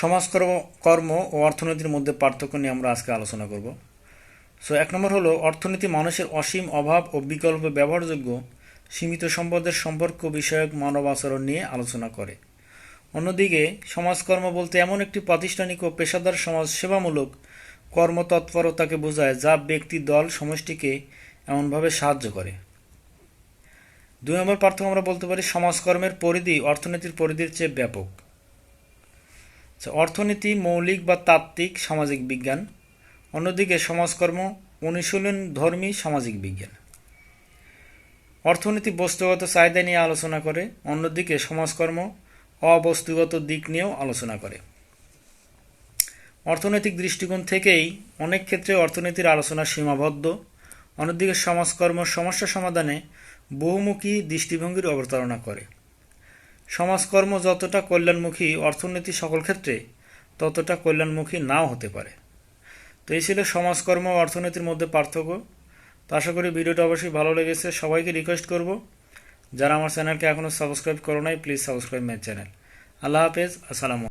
সমাজকর্ম, কর্ম ও অর্থনীতির মধ্যে পার্থক্য নিয়ে আমরা আজকে আলোচনা করব। সো এক নম্বর হলো অর্থনীতি মানুষের অসীম অভাব ও বিকল্প ব্যবহারযোগ্য সীমিত সম্পদের সম্পর্ক বিষয়ক মানব আচরণ নিয়ে আলোচনা করে। অন্যদিকে, সমাজকর্ম বলতে এমন একটি প্রাতিষ্ঠানিক ও পেশাদার সমাজ সেবামূলক কর্মতৎপরতাকে বোঝায় যা ব্যক্তি, দল, সমষ্টিকে এমনভাবে সাহায্য করে। দুই নম্বর পার্থক্য আমরা বলতে পারি সমাজকর্মের পরিধি, অর্থনীতির পরিধির চেয়ে ব্যাপক। অর্থনীতি, মৌলিক বা তাত্ত্বিক সামাজিক বিজ্ঞান। অন্যদিকে সমাজকর্ম, অনুশীলন, ধর্মী সামাজিক বিজ্ঞান। অর্থনীতি বস্তুগত চাহিদা নিয়ে আলোচনা করে, অন্যদিকে সমাজকর্ম, অবস্তুগত দিক নিয়েও আলোচনা করে। অর্থনৈতিক দৃষ্টিকোণ থেকেই অনেক ক্ষেত্রে অর্থনীতির আলোচনা সীমাবদ্ধ। অন্যদিকে সমাজকর্ম সমস্যা সমাধানে বহুমুখী দৃষ্টিভঙ্গির অবতারণা করে। সমাজকর্ম যতটা কল্যাণমুখী অর্থনীতি সকল ক্ষেত্রে, ততটা কল্যাণমুখী নাও হতে পারে। তো এই ছিল সমাজকর্ম ও অর্থনীতির মধ্যে পার্থক্য। তো আশা করি ভিডিওটা অবশ্যই ভালো লেগেছে। সবাইকে রিকোয়েস্ট করব। যারা আমার চ্যানেলকে এখনও সাবস্ক্রাইব করো নাই প্লিজ সাবস্ক্রাইব মাই চ্যানেল আল্লাহ হাফেজ। আসসালামু